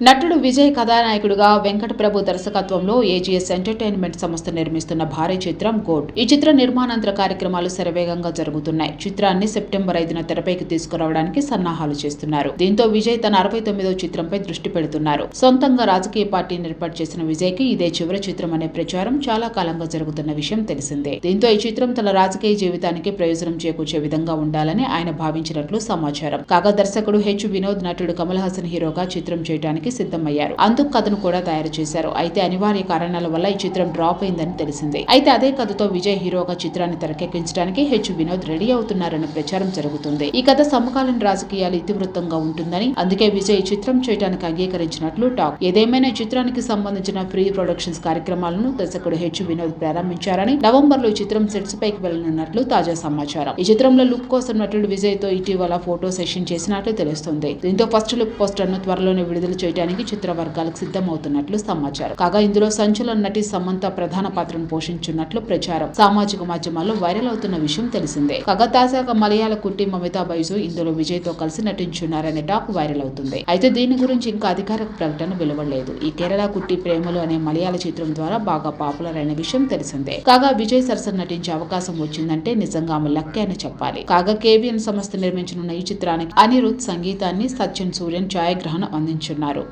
నటుడు విజయ్ కథానాయకుడుగా వెంకట ప్రభు దర్శకత్వంలో AGS entertainment సంస్థ నిర్మిస్తున్న భారీ చిత్రం గోడ్ ఈ చిత్ర నిర్మాణాంతర కార్యక్రమాలు శరవేగంగా జరుగుతున్నాయి. చిత్రాన్ని సెప్టెంబర్ ఐదున తెరపైకి తీసుకురావడానికి సన్నాహాలు చేస్తున్నారు. దీంతో విజయ్ తన అరవై తొమ్మిదో చిత్రంపై దృష్టి పెడుతున్నారు. సొంతంగా రాజకీయ పార్టీని ఏర్పాటు చేసిన విజయ్కి ఇదే చివరి చిత్రం అనే ప్రచారం చాలా కాలంగా జరుగుతున్న విషయం తెలిసిందే. దీంతో ఈ చిత్రం తన రాజకీయ జీవితానికి ప్రయోజనం చేకూర్చే విధంగా ఉండాలని ఆయన భావించినట్లు సమాచారం. కాగా దర్శకుడు హెచ్ వినోద్ నటుడు కమల్ హాసన్ హీరోగా చిత్రం చేయడానికి సిద్ధమయ్యారు. అందుకు కథను కూడా తయారు చేశారు. అయితే అనివార్య కారణాల వల్ల ఈ చిత్రం డ్రాప్ అయిందని తెలిసింది. అయితే అదే కథతో విజయ్ హీరోగా చిత్రాన్ని తెరకెక్కించడానికి హెచ్ వినోద్ రెడీ అవుతున్నారన్న ప్రచారం జరుగుతుంది. ఈ కథ సమకాలీన రాజకీయాలు ఇతివృత్తంగా ఉంటుందని అందుకే విజయ్ చిత్రం చేయడానికి అంగీకరించినట్లు టాక్. ఏదేమైనా చిత్రానికి సంబంధించిన ప్రీ ప్రొడక్షన్స్ కార్యక్రమాలను దర్శకుడు హెచ్ వినోద్ ప్రారంభించారని నవంబర్లో ఈ చిత్రం సెట్స్ పైకి వెళ్ళనున్నట్లు తాజా సమాచారం. ఈ చిత్రంలో లుక్ కోసం నటుడు విజయ్తో ఇటీవల ఫోటో సెషన్ చేసినట్లు తెలుస్తుంది. దీంతో ఫస్ట్ లుక్ పోస్టర్ను త్వరలోనే విడుదల చేయడానికి చిత్ర వర్గాలకు సిద్ధమవుతున్నట్లు సమాచారం. కాగా ఇందులో సంచలన నటి సమంత ప్రధాన పాత్రను పోషించున్నట్లు ప్రచారం. సామాజిక మాధ్యమాల్లో వైరల్ అవుతున్న విషయం తెలిసిందే. కాగా తాజాగా మలయాళ కుట్టి మమితా బైజు ఇందులో విజయ్తో కలిసి నటించున్నారనే టాక్ వైరల్ అవుతుంది. అయితే దీని గురించి ఇంకా అధికారిక ప్రకటన వెలువడలేదు. ఈ కేరళ కుట్టి ప్రేమలు అనే మలయాళ చిత్రం ద్వారా బాగా పాపులర్ అయిన విషయం తెలిసిందే. కాగా విజయ్ సరసన నటించే అవకాశం వచ్చిందంటే నిజంగా ఆమె లక్కే అని చెప్పాలి. కాగా కేవీఎన్ సంస్థ నిర్మించనున్న ఈ చిత్రానికి అనిరుద్ సంగీతాన్ని సత్యన్ సూర్యన్ ఛాయాగ్రహణం అందించున్నారు.